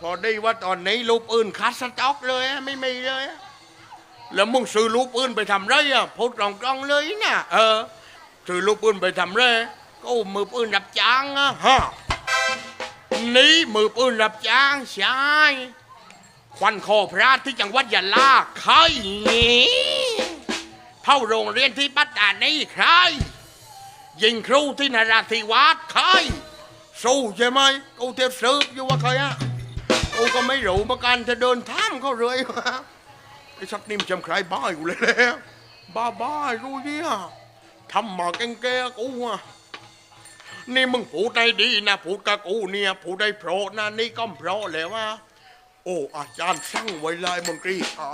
พอได้ว่าตอนนี้รูปอื่นคัดสต็อกเลยอะไม่มีเลยอะแล้วมึงซื้อรูปอื่นไปทำไรอะพูดตรงๆเลยนะเออซื้อรูปอื่นไปทำไรก็มือปืนรับจ้างอะฮะนี่มือปืนรับจ้างใช่ควันคอพระที่จังหวัดยะลาใครเท่าโรงเรียนที่ปัตตานีใครยิงครูที่นราธิวาสใครสู้ใช่ไหมกูเทียบสืบอยู่ว่าใครอะ กูก็ไม่รู้เหมือนกันจะเดินท่ามเขาเลยวะไอ้สักนิ่มจำใครบ้าอยู่เลยแล้วบ้าบ้ารู้เนี่ยทำมาแกงแกกูอะนี่มึงพูดได้ดีนะพูดกับกูเนี่ยพูดได้เพราะนะนี่ก็เพราะแล้วว่า โอ้อาจารย์สั่งไว้เลยมนตรีเอา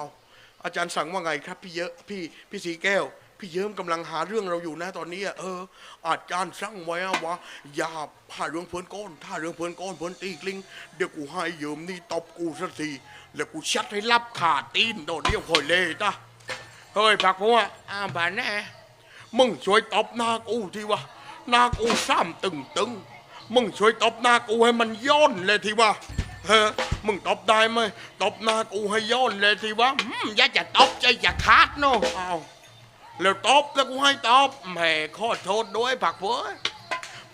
อาจารย์สั่งว่าไงครับพี่เยอะพี่พี่สีแก้ว พี่เยิ้มกำลังหาเรื่องเราอยู่นะตอนนี้เออ อาจารย์สั่งไว้อะว่าอย่าพาเรื่องเพื่อนก้อนถ้าเรื่องเพื่อนก้อนเพื่อนตีกลิงเดี๋ยวกูให้เยิ้มนี่ตบกูสักทีแล้วกูชัดให้รับขาตีนโดดเดียวคอยเลยตาเฮ้ยผักพวกอ้าวบานแน่มึงช่วยตบหน้ากูทีวะหน้ากูซ้ำตึงตึงมึงช่วยตบหน้ากูให้มันย้อนเลยทีวะเฮ้ยมึงตบได้ไหมตบหน้ากูให้ย้อนเลยทีวะอืมอย่าจะตบใจอย่าขาดเนาะเอา แล้วตบแล้วกูให้ตบแหม่ขอโทษด้วยผักเว้ย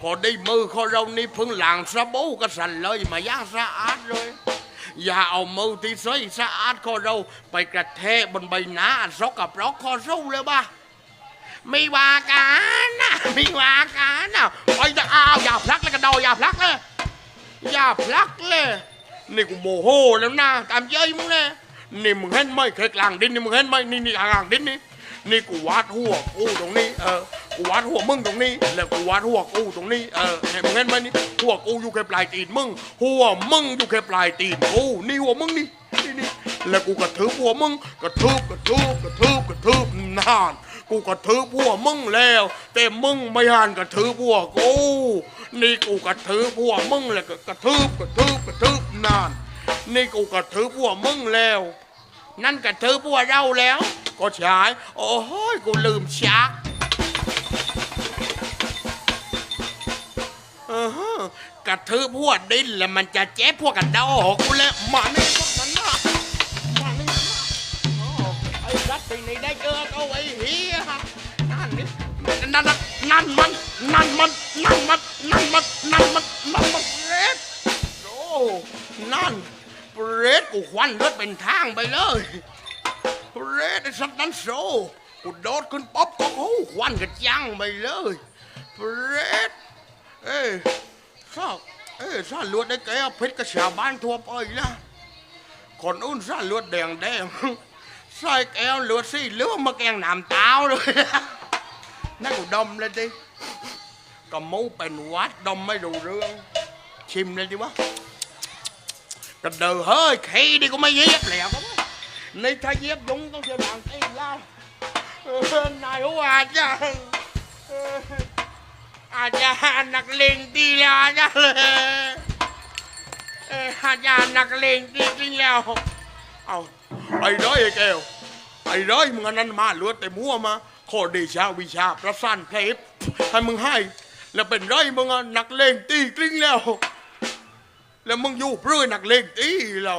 พอได้มือขอเรานี่พิ่งหลังสบู่ก็สั่นเลยมาย่างสะอาดเลย อย่าเอามือที่ใสสะอาดขอเราไปกระแทกบนใบหน้าซกกับร้อกคอสู้เลยบ้าไม่ว่ากันนะไม่ว่ากันนะไปจะอ้าวอย่าพลักแล้วก็เดาอย่าพลักเลยอย่าพลักเลยนี่กูโมโหแล้วนะตามเย้ยมึงเลยนี่มึงเห็นไหมเคยกลางดินนี่มึงเห็นไหมนี่นี่กลางดินนี่ นี่กูวาดหัวกูตรงนี้เออกูวาดหัวมึงตรงนี้แล้วกูวาดหัวกูตรงนี้เออเห็นมึงเห็นไหมนี่หัวกูอยู่แค่ปลายตีนมึงหัวมึงอยู่แค่ปลายตีนกูนี่หัวมึงนี่นี่นี่แล้วกูกระทืบหัวมึงกระทืบกระทืบกระทืบกระทืบนานกูกระทืบหัวมึงแล้ว แต่มึงไม่หันกระทืบหัวกู นี่กูกระทืบหัวมึงแล้วก็กระทืบกระทืบกระทืบนาน นี่กูกระทืบหัวมึงแล้ว นั่นกระทืบหัวเราแล้ว ก็ใช่โอ้โหยกูลืมชักเออฮะกระทืบหัวดินแล้วมันจะเจ็บพวกกันดอกกูแล้วมานี่พวกนั้นนะมานี่นะโอ้ไอ้รัตตินี่ได้เจอก็ไอ้เฮียนั่นนี่นั่นนั่นนั่นมันนั่นมันนั่นมันนั่นมันนั่นมันนั่นมันเรดโอ้นั่นเรดกูควันเลือดเป็นทางไปเลย เรดไอ้สัดนั้นโซกูโดดขึ้นป๊อปก็โอ้ควันกระจังไปเลยเรดเอ้ยชอบเอ้ยชาลวดได้แกเอาเพชรกับชาบ้านทั่วไปนะคนอื่นชาลวดแดงแดงใส่แก้วลือดสิเหลือมาแกงน้ำเต้าเลยนั่นกูดมเลยดิก็มูเป็นวัดดมไม่รู้เรื่อง ชิมเลยดิวะกระเดอเฮ้ยขี้ดิกูไม่เย็บแล้ว ในถ้าเย็บยุงต้องเสียหลังตีแล้วเออนายหัวอาจารย์เอาจารย์นักเลงตีแล้วอาจาเลยเอออาจารย์นักเลงตีจริงแล้วเอาไอ้ร้อยไอ้แก้วไอ้ร้อยมึงอันนั้นมาลือดแต่มั่วมาขอเดชาวิชาประสานเพชรให้มึงให้ แล้วเป็นร้อยมึงอะนักเลงตีกลิ้งแล้ว แล้วมึงอยู่เพื่อนักเลงตีเรา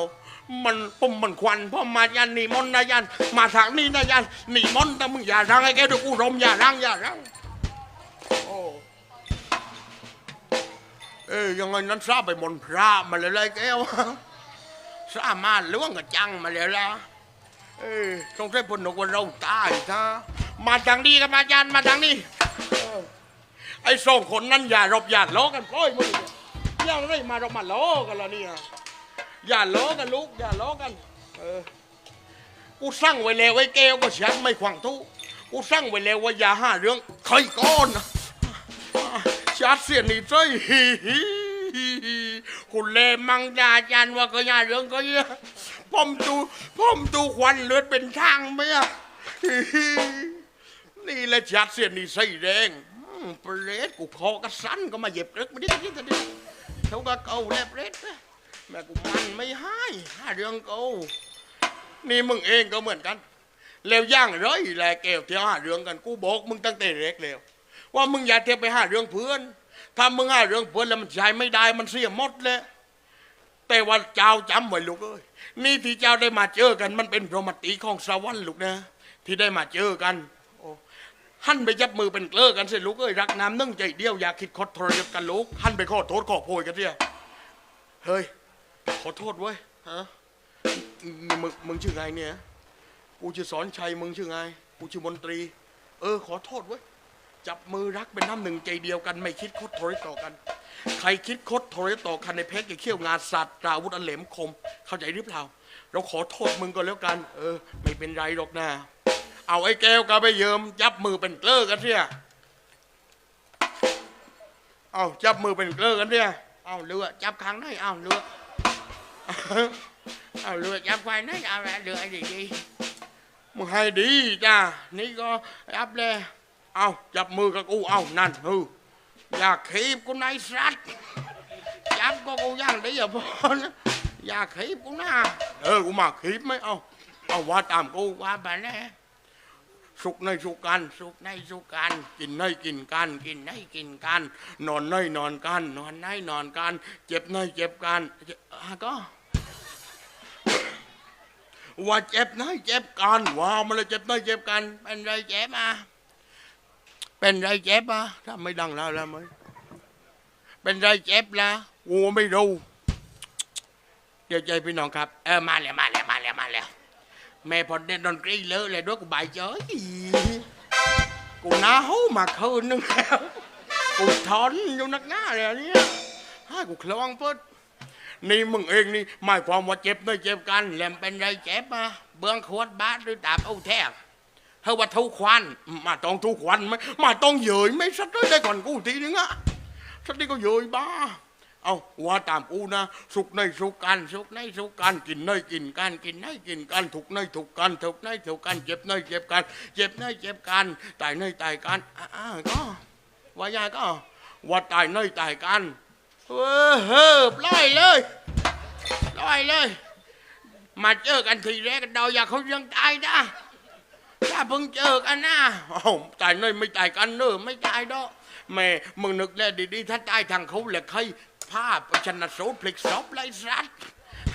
มันปุ่มมันควันพ่อมายันนี่มนต์นายัน มาทางนี้นายันนี่มนต์แต่มึงอย่ารังไอ้แกดูกูรมอย่ารังอย่ารังโอ้เอ้ยยังไงนั้นทราบไปมนต์พระมาเลยเลยแก้วสามารถล้วงกระจังมาเลยละเอ้ยสงสัยพนกว่าเราตายซะมาทางนี้กันมาจานมาทางนี้ไอ้สองคนนั้นอย่ารบอย่าล้อกันปล่อยมึงอย่าไรมารบมาล้อกันละเนี่ย อย่าล้อกันลูก อย่าล้อกัน เออ กูสั่งไว้แล้วไอ้แก้วก็ฉันไม่ขวางทุกกูสั่งไว้แล้วว่าอย่าหาเรื่องใครก้อนนะชัดเสียนี่ใจฮิฮิฮิฮิคุณเลมังดาจันว่าก็อย่าเรื่องก็เยอะผมดูผมดูควันเลือดเป็นทางไหมอะฮิฮินี่แหละชัดเสียนี่ใส่แดงเปรตกูคอกระสันก็มาเหย็บเล็กมาดิดิดิเขาก็เกาแลบเปรตนะ แม่กูมันไม่ให้ห้าเรื่องกานี่มึงเองก็เหมือนกันแล้วย่างร้อยแหละแก้วเที่ยวหาเรื่องกันกูบอกมึงตั้งแต่เล็กแล้วว่ามึงอย่าเที่ยวไปหาเรื่องเพื่อนถ้ามึงหาเรื่องเพื่อนแล้วมันใช้ไม่ได้มันเสียหมดเลยแต่ว่าเจ้าจำไว้ลูกเอ้ยนี่ที่เจ้าได้มาเจอกันมันเป็นพรหมตรีของสวรรค์ลูกนะ ที่ได้มาเจอกันหันไปจับมือเป็นเกลือกันสิลูกเอ้ยรักน้ำนึ่งใจเดียวอย่าคิดคดทรยศกันลูกหันไปขอโทษขอโพยกันเสียเฮ้ย ขอโทษเว้ยฮะนี่มึงมึงชื่อไงเนี่ย กูชื่อสอนชัยมึงชื่อไง กูชื่อมนตรี เออ ขอโทษเว้ย จับมือรักเป็นน้ำหนึ่งใจเดียวกัน ไม่คิดคดทรยศต่อกัน ใครคิดคดทรยศต่อกันในเพชรกับเขี้ยวงาสัตว์ตราวุธอันเหลมคม เข้าใจหรือเปล่า เราขอโทษมึงก็แล้วกัน เออ ไม่เป็นไรหรอกนะเอาไอ้แก้วกับไปเยิมจับมือเป็นเกลือกันเสียเอาจับมือเป็นเกลือกันเสียเอาเรือจับครั้งไหนเอาเรือ เอาเรือจับควายไหนเอาละเรือดีดีๆมึงให้ดีจ้านี่ก็จับเลยเอาจับมือกับกูเอานั่น สัตว์จับก็กูย่างดีอย่าพอนะอย่าขีบกูนะเออกูมาขีบไหมเอาเอาว่าตามกูว่าไปแน่สุขในสุขกัน สุขในสุขกัน กินในกินกัน กินในกินกัน นอนในนอนกัน นอนในนอนกัน เจ็บในเจ็บกันอะก็ ว่าเจ็บในเจ็บกันว่ามันเลยเจ็บในเจ็บกัน เป็นไรเจ็บอะเป็นไรเจ็บอะถ้าไม่ดังแล้วแล้วไหมเป็นไรเจ็บละกูไม่รู้เดี๋ยวใจพี่น้องครับ เออมาแล้วมาแล้วมาแล้วมาแล้ว แม่พอเด็ดดนตรีเลอะเลยด้วยกูบายเจ้ยกูหน้าหูมาคืนนึงแล้วกูทอนอยู่นักหน้าเลยเนี่ยให้กูคลองเพิดนี่มึงเองนี่หมายความว่าเจ็บไม่เจ็บกันแหลมเป็นไรเจ็บอะเบื้องขวดบาดหรือดาบเอาแทกเฮาว่าทุกควันมาต้องทุกควันไหมมาต้องเหยยไม่สักด้วยได้ก่อนกูทีนึงอะสักทีก็เหยยบ้า เอาว่าตามกูนะ สุขในสุขกันสุขในสุขกันกินในกินกันกินในกินกันถูกในถูกกันถูกในถูกกันเจ็บในเจ็บกันเจ็บในเจ็บกันตายในตายกันอ่าก็ว่ายายก็ว่าตายในตายกันเออเฮ้อปล่อยเลยปล่อยเลย มาเจอกันทีแรกเราอยากเขายังตายนะถ้าเพิ่งเจอกันนะอ้ตายในไม่ตายกันเนอะไม่ตายดอกแม่มึงนึกแล้วดีๆถ้าตายทางเขาแหละใคร ภาพชนสูตรพลิกศพไรสัตว์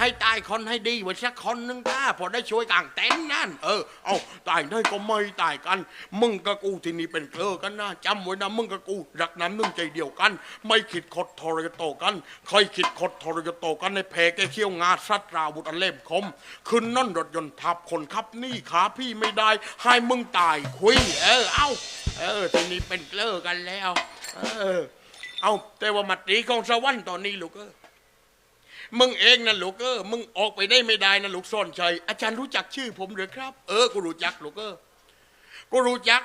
ให้ตายคนให้ดีไว้สักคนหนึ่งก้าพอได้ช่วยกางเต็นท์นั่น เออ เอาตายได้ก็ไม่ตายกัน มึงกับกูที่นี่เป็นเกลือกันนะจำไว้นะมึงกับกูรักน้ำนึ่งใจเดียวกัน ไม่คิดคดทรยศต่อกันใครคิดคดทรยศต่อกันในแพแกเขี้ยวงาสัตราวุธอันเล่มคมขึ้นนั่นรถยนต์ทับคนขับนี่ขาพี่ไม่ได้ ให้มึงตายคุย เออ เอาเออทีนี้เป็นเกลือกันแล้ว เออ เอาแต่ว่ามาตรีของสวรรค์ตอนนี้ลูกเออมึงเองนะลูกเออมึงออกไปได้ไม่ได้นะลูกซ่อนชัยอาจารย์รู้จักชื่อผมหรือครับ เออกูรู้จักลูกเออกูรู้จัก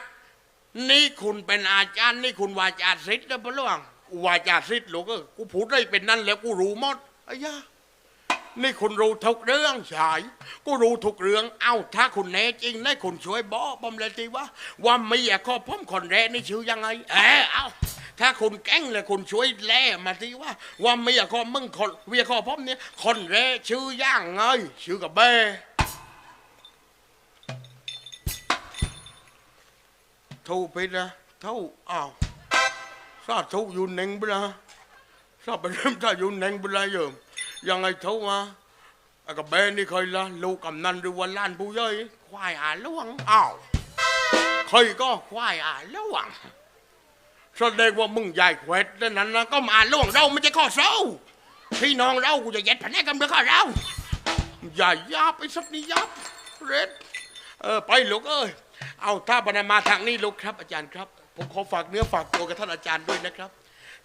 นี่คุณเป็นอาจารย์ นี่คุณวาจาศิษย์นะพะล่วงกูวาจาศิษย์ลูกเออกูพูดได้เป็นนั่นแล้วกูรู้หมดไอ้ยานี่คุณรู้ทุกเรื่องใช่กูรู้ทุกเรื่อง เอ้า ถ้าคุณแน่จริงนะคุณช่วยบอกผมเลยทีว่า ว่ามีอะข้อผมคนแรกนี่ชื่อยังไง เออเอ้า ถ้าคุณแกล้งเลยคุณช่วยแล่มาทีว่า ว่าเมีอะข้อมึงคนเวียข้อผมเนี่ยคนแรกชื่อย่างไงชื่อกับเบ้ทูผิดนะทูอ้าวซาทูอยู่หนึ่งไปนะซาไปเริ่มถ้าอยู่หนึ่งไปลยเยิมยังไงเท่ามาไอ้กับเบนนี่เคยละลูกกำนันหรือว่าล้านผู้ย่อยควายอ่าล่วงอ้าวเคยก็ควายอ่าล่วง แสดงว่ามึงใหญ่แขวดดังนั้นนะก็มาล่วงเราไม่ใช่ข้อเส้าพี่น้องเรากูจะเย็ดแผนกันเมื่อข้าเราใหญ่ยับไอ้สัตว์นี่ยับเร็ดเออไปลูกเอ้ยเอาถ้าบรรมาทางนี้ลูกครับ อาจารย์ครับ ผมขอฝากเนื้อฝากตัวกับท่านอาจารย์ด้วยนะครับ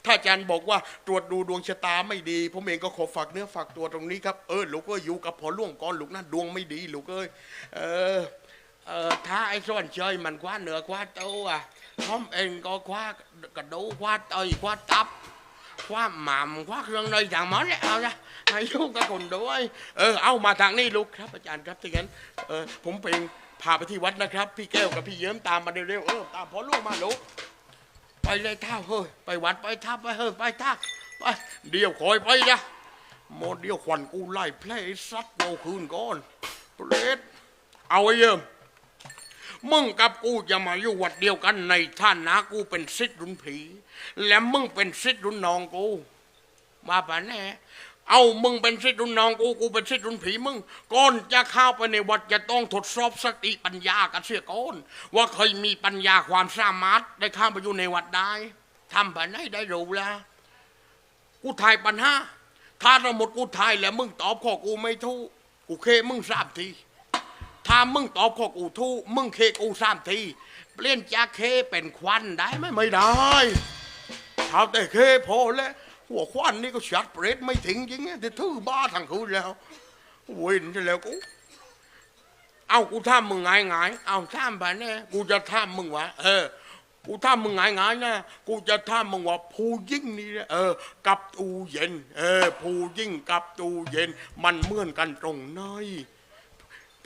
ถ้าอาจารย์บอกว่าตรวจดูดวงชะตาไม่ดี ผมเองก็ขอฝากเนื้อฝากตัวตรงนี้ครับเออลูกก็อยู่กับพอล่วงก่อนลูกนะดวงไม่ดีลูกเอ้ยเออเออถ้าไอ้ส่วนเชยมันคว้าเหนือคว้าโตอะ ผมเองก็คว้ากระดูกคว้าเตยคว้าตับคว้าหม่ำคว้าเครื่องในอย่างหมดเลยเอาละให้ลูกกับคนด้วยเออเอามาทางนี้ลูกครับอาจารย์ครับที่งั้นเออผมเพลงพาไปที่วัดนะครับ พี่แก้วกับพี่เยิ้มตามมาเร็วๆเออตามพอลูกมาลูกไปเลยท่าเฮ้ยไปวัดไปท่าไปเฮ้ยไปท่าไปเดี๋ยวคอยไปนะโมเดียวขวัญกูไล่แพร่สัตว์เราคืนก่อนเปรตเอาไว้เยิ้ม มึงกับกูจะมาอยู่วัดเดียวกันในท่านนะกูเป็นซิดรุ่นผี และมึงเป็นซิดรุ่นน้องกูมาป่ะแน่เอามึงเป็นศิษย์รุ่นน้องกูกูเป็นศิษย์รุ่นผีมึงก่อนจะเข้าไปในวัดจะต้องทดสอบสติปัญญากันเสียก่อนว่าเคยมีปัญญาความสามารถได้เข้าไปอยู่ในวัดได้ทำไปไหนได้รู้ละกูทายปัญหาถ้าสมมติกูทายแล้วมึงตอบข้อกูไม่ถูกกูเคมึงสามที ถ้ามึงตอบข้อกูถูกมึงเคกูสามทีเปลี่ยนจากเคเป็นควันได้ไหมไม่ได้เท่าแต่เคพอแล้วหัวควันนี่ก็ชัดเปรตไม่ถึงจริงๆจะทื่อบ้าทางคืนแล้วเว้นจะแล้วกูเอากูท่ามึงไงไงเอาท่ามไปเนี่ยกูจะท่ามมึงวะเออ กูท่ามมึงไงไงนะกูจะท่ามมึงว่าผู้ยิ่งนี่เออ กับตู้เย็น เออ ผู้ยิ่งกับตู้เย็น มันเหมือนกันตรงไหน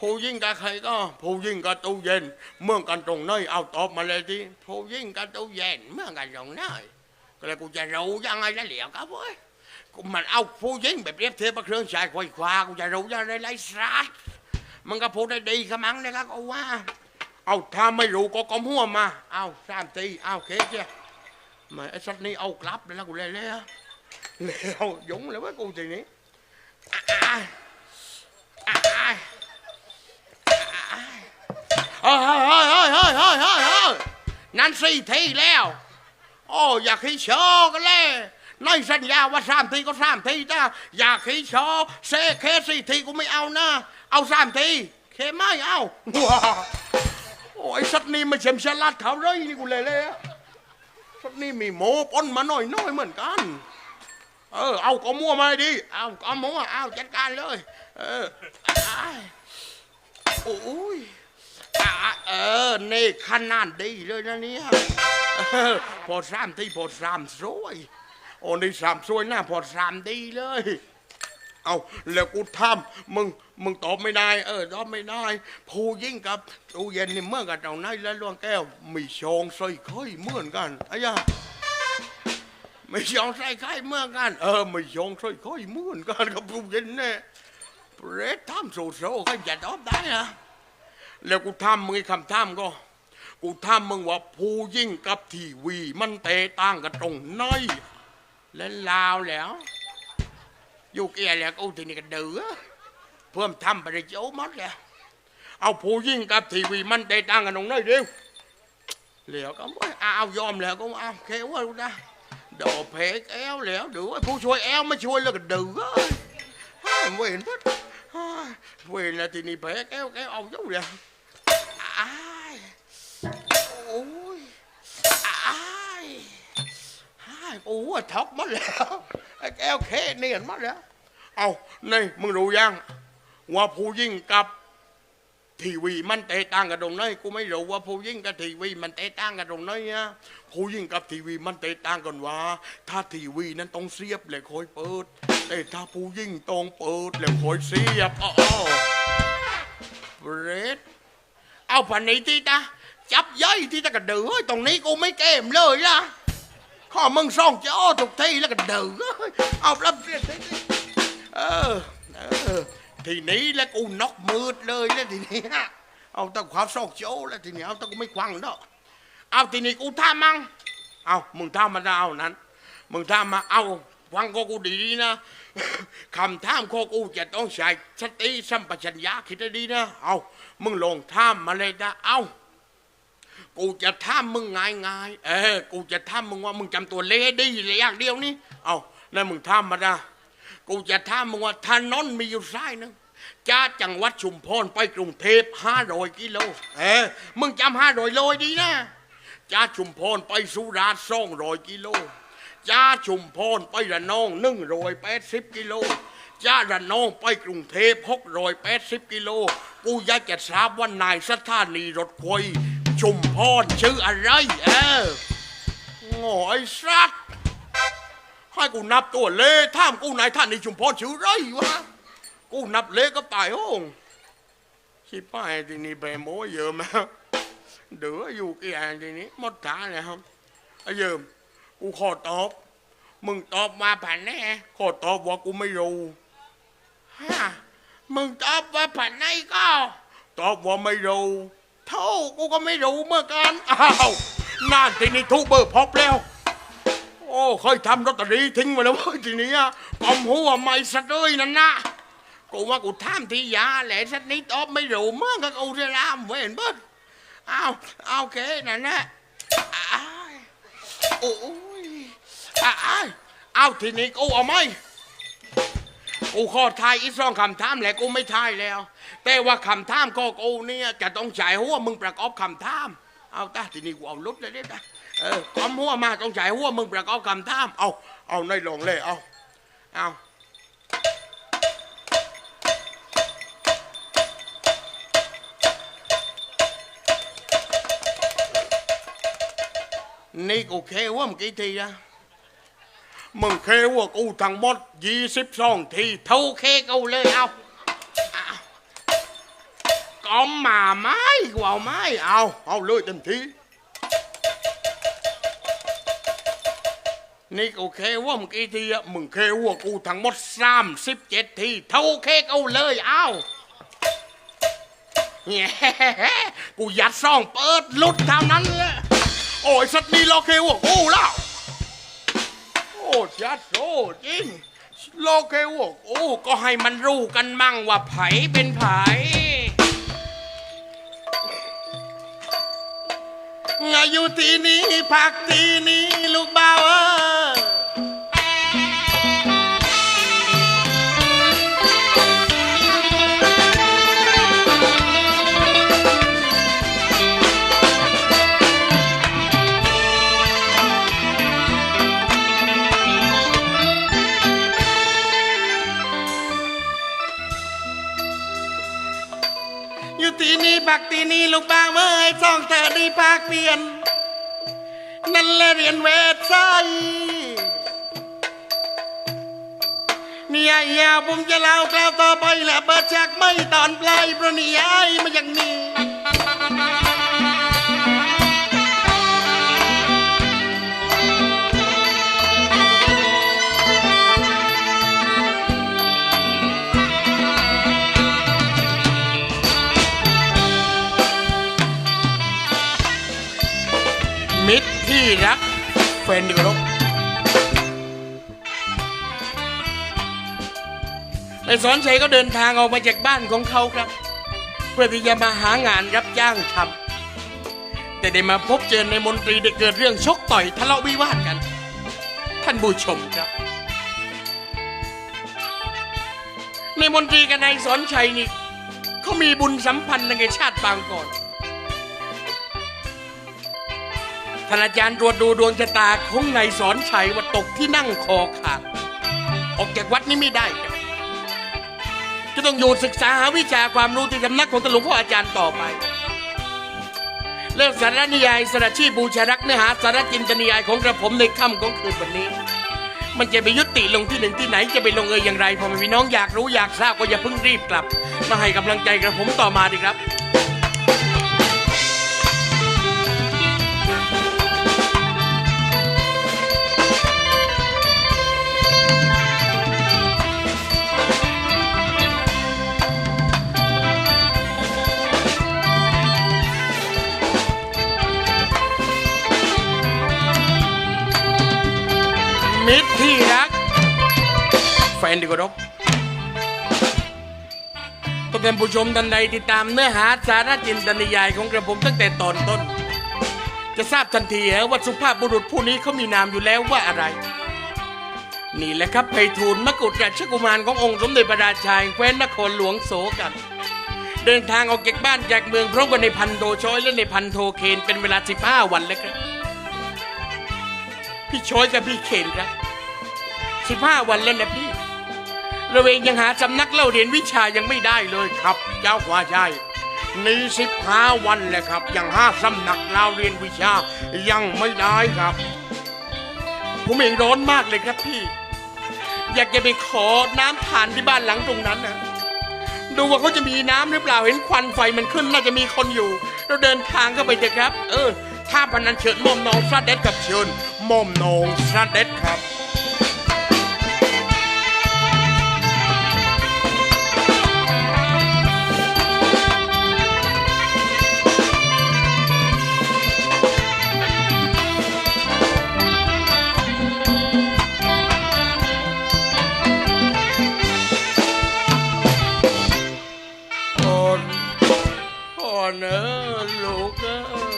ผู้ยิ่งกับใครก็ ผู้ยิ่งกับตู้เย็น เมื่อกันตรงไหนเอาตอบมาเลยทีผู้ยิ่งกับตู้เย็นเมื่อกันตรงไหนก็เลยกูจะรู้ยังไงแล้วเหลียวครับเว้ยกูมันเอาผู้ยิ่งแบบเรียบเทียบกับเครื่องใช้ไฟฟ้ากูจะรู้ยังไงไรสัตว์มันก็พูดได้ดีขมังเลยครับก็ว่า เอาถ้าไม่รู้ก็ก้มหัวมา เอาสามทีเอาเคสเจ้ามาไอ้สัตว์นี่เอากลับเลยแล้วกูเลยเลยอะแล้วยุงเลยว่ากูทีนี้อะอะอะ เฮ้ยเฮ้ยเฮ้ยเฮ้ยเฮ้ยเฮ้ยเฮ้ยเฮ้ยนั่นสี่ทีแล้ว โอ้อยากให้โชว์กันเลยในสัญญาว่าสามทีก็สามทีนะอยากให้โชว์เซเคสี่ทีกูไม่เอานะ เอาสามทีเคไม่เอาว้าโอ้ยสัตว์นี่ม่เฉมฉลาดเขาเลยนี่กูเลยเลยสัตว์นี่มีโมปนมาหน่อยน้อยเหมือนกัน เออ เอาก็มั่วมาดิ เอาก็มั่วเอาจัดการเลย เออโอ้ย อะเออนี่ขนาดดีเลยนะเนี่ยเออพอสามที่พอสามสวยโอ้นี่สามสวยนะพอสามดีเลย เอาแล้วกูทำมึงมึงตอบไม่ได้ เออตอบไม่ได้ผู้ยิ่งกับตู้เย็นนี่เมื่อกันเราไหนและล่วงแก้วมีชองใส่ไข่เหมือนกันไอ้ยะไม่ชองใส่ไข่เหมือนกัน เออไม่ชองใส่ไข่เหมือนกันกับตู้เย็นเนี่ยเปรตทำโซโซก็จะตอบได้อะ แล้วกูทำมึงไอ้คำทำก็ กูทำมึงว่าผู้ยิ่งกับทีวี มันเตะต่างกันตรงไหนเล่นลาวแล้วอยู่เกียแล้วกูทีนี้ก็เดือเพิ่มทำไปเลยโจ้มัดแล้วเอาผู้ยิ่งกับทีวี มันเตะต่างกันตรงไหนเดียวเหลียวก็ไม่เอายอมแล้วก็เอาเคว่านะโดเพกแอลแล้วเดือผู้ช่วยแอลไม่ช่วยแล้วก็เดือเว้นพัดเวรนะทีนี้แพ้แก้วแก้วเอาอยู่เลยอ้ายโอ้ยอ้าย อ้โอ้ท็อกมาแล้วไอ้แก้วเคเนียนมาแล้ว เอานี่มึงรู้ยังว่าผู้ยิ่งกับทีวีมันแตกต่างกันตรงไหนกูไม่รู้ว่าผู้ยิ่งกับทีวีมันแตกต่างกันตรงไหนอะผู้ยิ่งกับทีวีมันแตกต่างกันว่า ถ้าทีวีนั้นต้องเสียบเลยคอยเปิด แต่ถ้าผู้ยิ่งต้องเปิดเลยคอยเสียบอ้าวเบรดเอาพันนี้ที่ตาจับย่อยที่ตะกระเดือตรงนี้กูไม่เกมเลยนะ ข้อมึงส่องจะอ้อถูกที่แล้วกระเดือเอารับเสียทีนี้เออเออทีนี้แล้วกูนอกมืดเลยแล้วทีนี้เอาแตั้งความโศกโจ้แล้วทีนี้เอาแตั้งกูไม่ควังเนาะเอาทีนี้กูท่ามั่งเอามึงท่ามาเอานั้น มึงท่ามาเอาฟังก็กูดีนะคำท่ามข้อกูจะต้องใช้สติสัมปชัญญะคิดให้ดีนะ เอา มึงลงท่ามมาเลยนะ เอา กูจะท่ามมึงง่ายๆเออกูจะท่ามมึงว่ามึงจำตัวเลดีเลยอย่างเดียวนี่เอาแล้วมึงท่ามมาได้กูจะถามมึงว่าถนนมีอยู่สายนึงจ้าจังหวัดชุมพรไปกรุงเทพห้าร้อยกิโลเออมึงจำห้าร้อยโลให้ดีนะจ้าชุมพรไปสุราษฎร์สองร้อยกิโลจ้าชุมพรไประนองหนึ่งร้อยแปดสิบกิโลจ้าระนองไปกรุงเทพหกร้อยแปดสิบกิโล กูอยากจะทราบว่านายสถานีรถไฟ ชุมพรชื่ออะไร เออโง่ไอ้สัตว์ให้กูนับตัวเลท่ามกูนายท่านในชุมพรชื่อไรวะ กูนับเลขก็ตายโห้องชิบหายทีนี้ไปโม้เยอะมากเดืออยู่กี่อันทีนี้หมดทาเลยครับไอ้เยิมกูขอตอบ มึงตอบมาผ่านแน่ขอตอบว่ากูไม่รู้ฮะมึงตอบว่าผ่านไหนก็ ตอบว่าไม่รู้ เท่ากูก็ไม่รู้เหมื่อนกันอ้าวนั่นทีนี้ทุกเบอร์พบแล้ว โอ้เคยทำลอตเตอรี่ทิ้งไปแล้วเว้ยทีนี้ยกอมหัวไม่สัตว์เลยนั่นนะกูว่ากูทำที่ยาแหละสักนิดออไม่รู้เมั่งก็กูจะรำเว้นเบิดเอาเอาโอเคนั่นแหละอ้ายโอ้ยอ้ายเอาทีนี้กูเอาไหม กูขอทายอีกสองคำถามแหละกูไม่ทายแล้ว แต่ว่าคำถามก็กูเนี่ยจะต้องจ่ายหัวมึงประกอบคำถาม เอาตาทีนี้กูเอาลุดเลยเด้ตาเออคอมหัวมาต้องจ่ายหัวมึงประกอบคำถาม เอาเอาในลงเลยเอาเอานี่กูเคว่ามึงกี่ทีอะ มึงเคว่ากูทั้งหมดยี่สิบสองทีเท่าเคกูเลยเอาเอาก็มาไม้กูเอาไม้เอาเอาเลยเต็มทีนี่กูเคว่ามึงกี่ทีอะมึงเคว่ากูทั้งหมดสามสิบเจ็ดทีเท่าเคกูเลยเอาแง่กูยัดซ่องเปิดลุดเท่านั้นเลยโอ้ยสัตว์นี่เราเคว่ากูแล้ว โอ้จัดโอ้จริงโลกเกวกโอ้ ก็ให้มันรู้กันมั่งว่าไผเป็นไผงาอยู่ที่นี้พักที่นี้ลูกบ่าว ศักที่นี่ลูกบางเอ้ยสองเธอรีภาคเปลี่ยน นั่นแหละเรียนเวทไซเนี่ยยาวผมจะเล่ากล่าวต่อไปแหละเปิดจากไม่ตอนปลายเพราะนี่ยายมาอย่างนี้ ที่รักแฟนดีกว่าครับในสอนชัยก็เดินทางออกมาจากบ้านของเขาครับ เพื่อที่จะมาหางานรับจ้างทำแต่ได้มาพบเจอในมนตรีได้เกิดเรื่องชกต่อยทะเลาะวิวาทกัน ท่านผู้ชมครับ ในมนตรีกับนายสอนชัยนี่เขามีบุญสัมพันธ์ในชาติปางก่อนานอาจารย์ตรวจดูดวงชะตาของนายสอนชัยว่าตกที่นั่งคอขาด ออกจากวัดนี้ไม่ได้ครับจะต้องอยู่ศึกษาหาวิชาความรู้ที่สำนักของตลวงพ่ออาจารย์ต่อไปเรื่องสารนิยายสารชีพบูชารักเนื้อหาสารจินตนิยายของกระผมในค่ำของคืนวันนี้ มันจะไปยุติลงที่หนึ่งที่ไหนจะไปลงเอยอย่างไรพอมีน้องอยากรู้อยากทราบก็อย่าเพิ่งรีบกลับ มาให้กำลังใจกระผมต่อมาดีครับ มิตรที่รัก แฟนดีกว่ารบก็เป็นผู้ชมท่านใดติดตามเนื้อหาสาระจินตนิยายของกระผมตั้งแต่ตอนต้น จะทราบทันทีว่าสุภาพบุรุษผู้นี้เขามีนามอยู่แล้วว่าอะไร นี่แหละครับไพฑูรย์มกุฎราชกุมารขององค์สมเด็จพระราชาแห่งแคว้นนครหลวงโสกัน เดินทางออกจากบ้านจากเมืองพร้อมกันในพันโทช้อยและในพันโทเคนเป็นเวลา 15 วันแล้วครับ พี่ช้อยกับพี่เคนครับสิบห้าวันแล้วนะพี่เราเองยังหาสำนักเล่าเรียนวิชายังไม่ได้เลยครับ เจ้าว่าใช่นี่สิบห้าวันแล้วครับ ยังห้าสำนักเล่าเรียนวิชายังไม่ได้ครับ ผมเองร้อนมากเลยครับพี่ อยากจะไปขอน้ำทานที่บ้านหลังตรงนั้นนะดูว่าเขาจะมีน้ำหรือเปล่าเห็นควันไฟมันขึ้นน่าจะมีคนอยู่ เราเดินทางเข้าไปเถอะครับ เออ ถ้าบันนั้นเชิญม่อมน้องสระเด็ดกับเชิญม่อมน้องสระเด็ดครับ honor, Luca.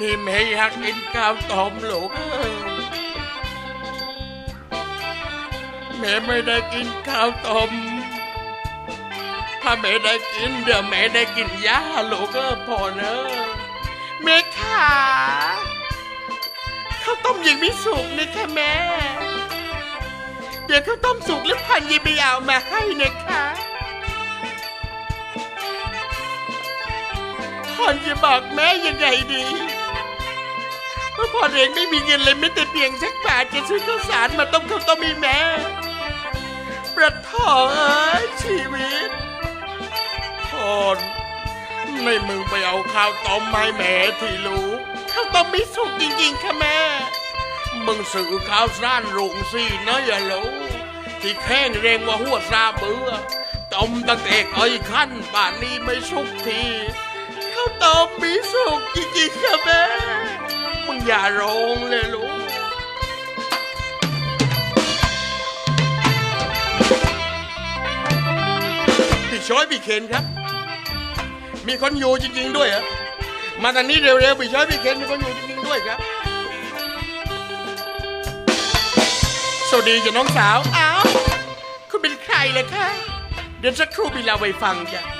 นี่แม่อยากกินข้าวต้มลูกแม่ไม่ได้กินข้าวต้มถ้าแม่ได้กินเดี๋ยวแม่ได้กินยาลูกเออพอเนอะแม่ขาข้าวต้มยังไม่สุกนะคะแม่ เดี๋ยวข้าวต้มสุกแล้วพันยีไปเอามาให้นะคะพันจะบอกแม่ยังไงดี พราะพอเองไม่มีเงินเลยไม่แต่เพียงสักบาทจะซื้อข้าวสารมาต้มข้าวต้มให้แม่ ประทออ้ยชีวิตพอนไม่มึงไปเอาข้าวต้มไมาให้แม่ที่ลูกข้าวต้มไม่สุกจริงๆค่ะแม่ มึงสื่อข่าวสารโรงสีนะอย่าลูที่แข้งเรงว่าหัวซาเบื่อต้มตั้งแต่ไอ้ขั้นป่านนี้ไม่สุกทีข้าวต้มมีสุกจริงๆค่ะแม่ อย่าร้องเลยลูกพี่ช้อยพี่เคนครับ มีคนอยู่จริง ๆ ด้วยเหรอมาทางนี้เร็วๆพี่ช้อยพี่เคนมีคนอยู่จริงๆด้วยครับ สวัสดีจ้ะน้องสาวอ้าวคุณเป็นใครเลยคะเดี๋ยวสักครู่พี่ลาไปฟังจ้ะ